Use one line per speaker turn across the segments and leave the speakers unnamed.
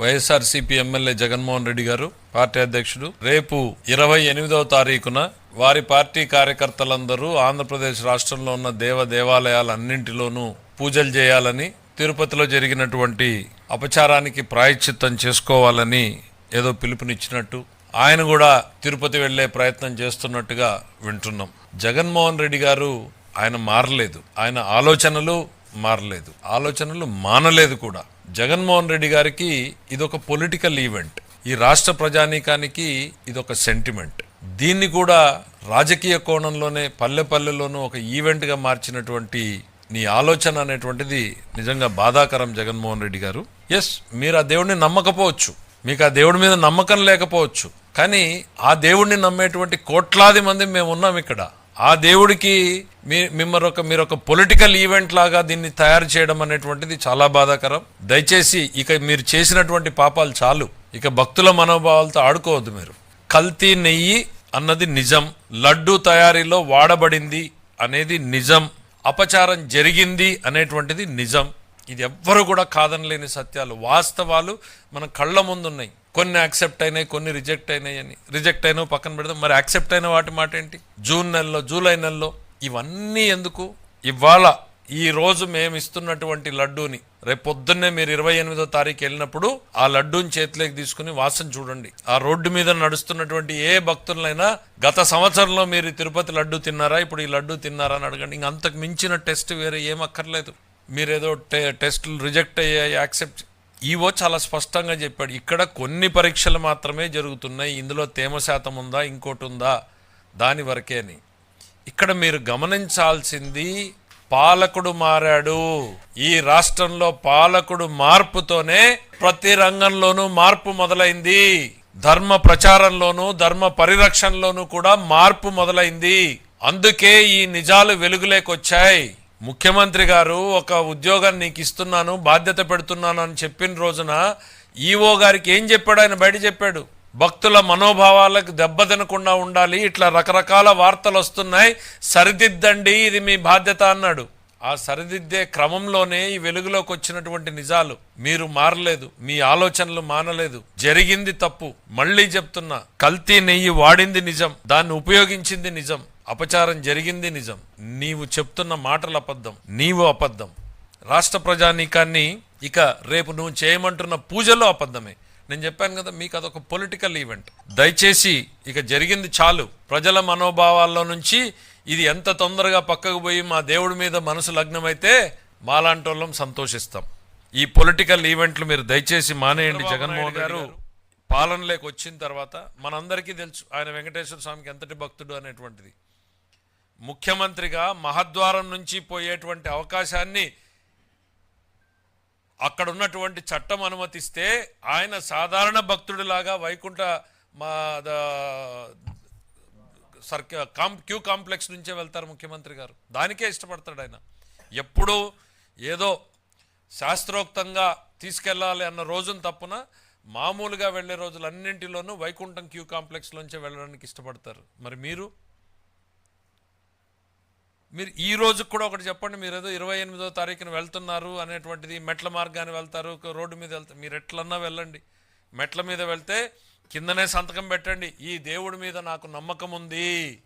YSRCP MLA Jaganmohan Reddy గారు party అధ్యక్షుడు రేపు ఇరవై ఎనిమిదవ తారీఖున వారి పార్టీ కార్యకర్తలందరూ ఆంధ్రప్రదేశ్ రాష్ట్రంలో ఉన్న దేవ దేవాలయాలన్నింటిలోనూ పూజలు చేయాలని తిరుపతిలో జరిగినటువంటి అపచారానికి ప్రాయశ్చిత్తం చేసుకోవాలని ఏదో పిలుపునిచ్చినట్టు ఆయన కూడా తిరుపతి వెళ్ళే ప్రయత్నం చేస్తున్నట్టుగా వింటున్నాం. జగన్మోహన్ రెడ్డి గారు ఆయన మారలేదు. ఆయన ఆలోచనలు మారలేదు. ఆలోచనలు మానలేదు కూడా. జగన్మోహన్ రెడ్డి గారికి ఇదొక పొలిటికల్ ఈవెంట్ ఈ రాష్ట్ర ప్రజానీకానికి ఇదొక సెంటిమెంట్ దీన్ని కూడా రాజకీయ కోణంలోనే పల్లె పల్లెలోనూ ఒక ఈవెంట్గా మార్చినటువంటి నీ ఆలోచన అనేటువంటిది నిజంగా బాధాకరం జగన్మోహన్ రెడ్డి గారు. ఎస్ మీరు ఆ దేవుడిని నమ్మకపోవచ్చు. మీకు ఆ దేవుడి మీద నమ్మకం లేకపోవచ్చు. కానీ ఆ దేవుడిని నమ్మేటువంటి కోట్లాది మంది మేము ఉన్నాం ఇక్కడ. ఆ దేవుడికి మీ మిమ్మల్ని ఒక మీరు ఒక పొలిటికల్ ఈవెంట్ లాగా దీన్ని తయారు చేయడం అనేటువంటిది చాలా బాధాకరం. దయచేసి ఇక మీరు చేసినటువంటి పాపాలు చాలు. ఇక భక్తుల మనోభావాలతో ఆడుకోవద్దు మీరు. కల్తీ నెయ్యి అన్నది నిజం. లడ్డు తయారీలో వాడబడింది అనేది నిజం. అపచారం జరిగింది అనేటువంటిది నిజం. ఇది ఎవ్వరు కూడా కాదనలేని సత్యాలు. వాస్తవాలు మన కళ్ళ ముందున్నాయి. కొన్ని యాక్సెప్ట్ అయినాయి కొన్ని రిజెక్ట్ అయినాయి అని. రిజెక్ట్ అయినా పక్కన పెడదాం. మరి యాక్సెప్ట్ అయిన వాటి మాట ఏంటి? జూన్ నెలలో జూలై నెలలో ఇవన్నీ ఎందుకు? ఇవాళ ఈ రోజు మేము ఇస్తున్నటువంటి లడ్డూని రేపు పొద్దున్నే మీరు ఇరవై ఎనిమిదో తారీఖు వెళ్ళినప్పుడు ఆ లడ్డూని చేతిలోకి తీసుకుని వాసన చూడండి. ఆ రోడ్డు మీద నడుస్తున్నటువంటి ఏ భక్తులైనా గత సంవత్సరంలో మీరు తిరుపతి లడ్డు తిన్నారా? ఇప్పుడు ఈ లడ్డు తిన్నారా అని అడగండి. ఇంక అంతకు మించిన టెస్ట్ వేరే ఏం అక్కర్లేదు. మీరేదో టె టెస్టులు రిజెక్ట్ అయ్యాయి యాక్సెప్ట్ ఈవో చాలా స్పష్టంగా చెప్పాడు ఇక్కడ కొన్ని పరీక్షలు మాత్రమే జరుగుతున్నాయి ఇందులో తేమ శాతం ఉందా ఇంకోటి ఉందా దాని వరకే అని. ఇక్కడ మీరు గమనించాల్సింది పాలకుడు మారాడు. ఈ రాష్ట్రంలో పాలకుడు మార్పుతోనే ప్రతి రంగంలోనూ మార్పు మొదలైంది. ధర్మ ప్రచారంలోనూ ధర్మ పరిరక్షణలోనూ కూడా మార్పు మొదలైంది. అందుకే ఈ నిజాలు వెలుగులేకొచ్చాయి ముఖ్యమంత్రి గారు ఒక ఉద్యోగం నీకు ఇస్తున్నాను బాధ్యత పెడుతున్నాను అని చెప్పిన రోజున ఈఓ గారికి ఏం చెప్పాడు? ఆయన బయట చెప్పాడు భక్తుల మనోభావాలకు దెబ్బతినకుండా ఉండాలి ఇట్లా రకరకాల వార్తలు వస్తున్నాయి సరిదిద్దండి ఇది మీ బాధ్యత అన్నాడు. ఆ సరిదిద్దే క్రమంలోనే ఈ వెలుగులోకి వచ్చినటువంటి నిజాలు మీరు మారలేదు మీ ఆలోచనలు మానలేదు. జరిగింది తప్పు మళ్ళీ చెప్తున్నా కల్తీ నెయ్యి వాడింది నిజం దాన్ని ఉపయోగించింది నిజం. అపచారం జరిగింది నిజం. నీవు చెప్తున్న మాటలు అబద్ధం. నీవు అబద్ధం. రాష్ట్ర ప్రజానీకాన్ని ఇక రేపు నువ్వు చేయమంటున్న పూజలో అబద్ధమే. నేను చెప్పాను కదా మీకు అదొక పొలిటికల్ ఈవెంట్ దయచేసి ఇక జరిగింది చాలు. ప్రజల మనోభావాల్లో నుంచి ఇది ఎంత తొందరగా పక్కకు పోయి మా దేవుడి మీద మనసు లగ్నమైతే మాలాంటి వాళ్ళం సంతోషిస్తాం. ఈ పొలిటికల్ ఈవెంట్లు మీరు దయచేసి మానేయండి జగన్మోహన్ గారు. పాలనలోకి వచ్చిన తర్వాత మనందరికీ తెలుసు ఆయన వెంకటేశ్వర స్వామికి ఎంతటి భక్తుడు అనేటువంటిది. ముఖ్యమంత్రిగా మహద్వారం నుంచి పోయేటువంటి అవకాశాన్ని అక్కడ ఉన్నటువంటి చట్టం అనుమతిస్తే ఆయన సాధారణ భక్తుడిలాగా వైకుంఠ మా ద- సర్క కాం క్యూ కాంప్లెక్స్ నుంచే వెళ్తారు ముఖ్యమంత్రి గారు. దానికే ఇష్టపడతాడు ఆయన. ఎప్పుడూ ఏదో శాస్త్రోక్తంగా తీసుకెళ్ళాలి అన్న రోజున తప్పున మామూలుగా వెళ్ళే రోజులన్నింటిలోనూ వైకుంఠం క్యూ కాంప్లెక్స్లోంచే వెళ్ళడానికి ఇష్టపడతారు. మరి మీరు? మీరు ఈ రోజు కూడా ఒకటి చెప్పండి మీరు ఏదో ఇరవై ఎనిమిదో తారీఖున వెళ్తున్నారు అనేటువంటిది మెట్ల మార్గాన్ని వెళ్తారు ఒక రోడ్డు మీద వెళ్తారు మీరు ఎట్లన్నా వెళ్ళండి. మెట్ల మీద వెళ్తే కిందనే సంతకం పెట్టండి ఈ దేవుడి మీద నాకు నమ్మకం ఉంది.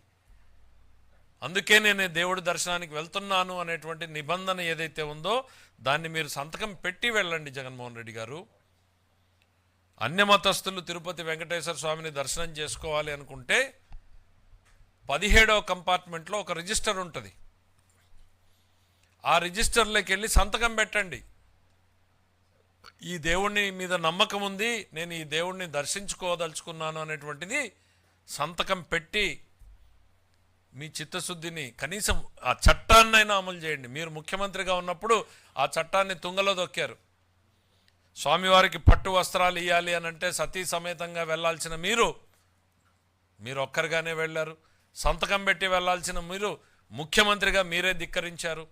అందుకే నేను దేవుడి దర్శనానికి వెళ్తున్నాను అనేటువంటి నిబంధన ఏదైతే ఉందో దాన్ని మీరు సంతకం పెట్టి వెళ్ళండి జగన్మోహన్ రెడ్డి గారు. అన్యమతస్థులు తిరుపతి వెంకటేశ్వర స్వామిని దర్శనం చేసుకోవాలి అనుకుంటే పదిహేడవ కంపార్ట్మెంట్లో ఒక రిజిస్టర్ ఉంటుంది. ఆ రిజిస్టర్లోకి వెళ్ళి సంతకం పెట్టండి. ఈ దేవుణ్ణి మీద నమ్మకం ఉంది నేను ఈ దేవుణ్ణి దర్శించుకోదలుచుకున్నాను అనేటువంటిది సంతకం పెట్టి మీ చిత్తశుద్ధిని కనీసం ఆ చట్టాన్నైనా అమలు చేయండి. మీరు ముఖ్యమంత్రిగా ఉన్నప్పుడు ఆ చట్టాన్ని తుంగలో దొక్కారు. స్వామివారికి పట్టు వస్త్రాలు ఇవ్వాలి అని అంటే సతీ సమేతంగా వెళ్ళాల్సిన మీరు మీరు ఒక్కరిగానే వెళ్ళారు. సంతకం పెట్టి వెళ్ళాల్సిన మీరు ముఖ్యమంత్రిగా మీరే ధిక్కరించారు.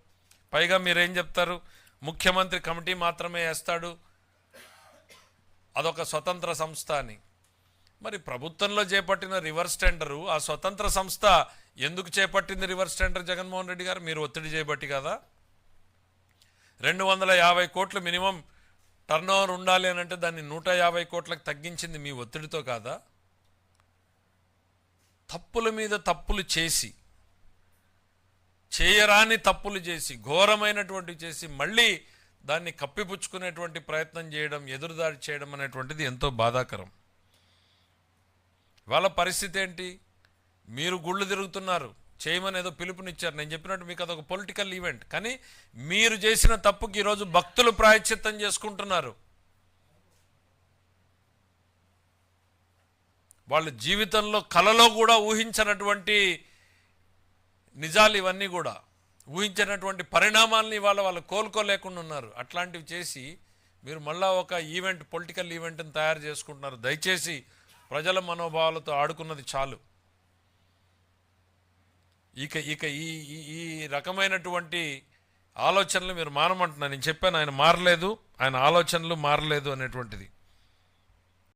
పైగా మీరేం చెప్తారు? ముఖ్యమంత్రి కమిటీ మాత్రమే వేస్తాడు. అదొక స్వతంత్ర సంస్థ అని. మరి ప్రభుత్వంలో చేపట్టిన రివర్స్ టెండరు ఆ స్వతంత్ర సంస్థ ఎందుకు చేపట్టింది రివర్స్ టెండర్ జగన్మోహన్ రెడ్డి గారు? మీరు ఒత్తిడి చేయబట్టి కదా. రెండు వందల యాభై కోట్లు మినిమం టర్న్ ఓవర్ ఉండాలి అని అంటే దాన్ని నూట యాభై కోట్లకు తగ్గించింది మీ ఒత్తిడితో కాదా? తప్పుల మీద తప్పులు చేసి చేయరాని తప్పులు చేసి ఘోరమైనటువంటి చేసి మళ్ళీ దాన్ని కప్పిపుచ్చుకునేటువంటి ప్రయత్నం చేయడం ఎదురుదాడి చేయడం అనేటువంటిది ఎంతో బాధాకరం. వాళ్ళ పరిస్థితి ఏంటి? మీరు గుళ్ళు తిరుగుతున్నారు చేయమని ఏదో పిలుపునిచ్చారు. నేను చెప్పినట్టు మీకు అదొక పొలిటికల్ ఈవెంట్ కానీ మీరు చేసిన తప్పుకి ఈరోజు భక్తులు ప్రాయశ్చిత్తం చేసుకుంటున్నారు. వాళ్ళ జీవితంలో కలలో కూడా ఊహించినటువంటి నిజాలు ఇవన్నీ కూడా ఊహించినటువంటి పరిణామాల్ని ఇవాళ వాళ్ళు కోలుకోలేకుండా ఉన్నారు. అట్లాంటివి చేసి మీరు మళ్ళా ఒక ఈవెంట్ పొలిటికల్ ఈవెంట్ని తయారు చేసుకుంటున్నారు. దయచేసి ప్రజల మనోభావాలతో ఆడుకున్నది చాలు. ఇక ఇక ఈ ఈ- ఈ రకమైనటువంటి ఆలోచనలు మీరు మానమంటున్నారు. నేను చెప్పాను ఆయన మారలేదు ఆయన ఆలోచనలు మారలేదు అనేటువంటిది.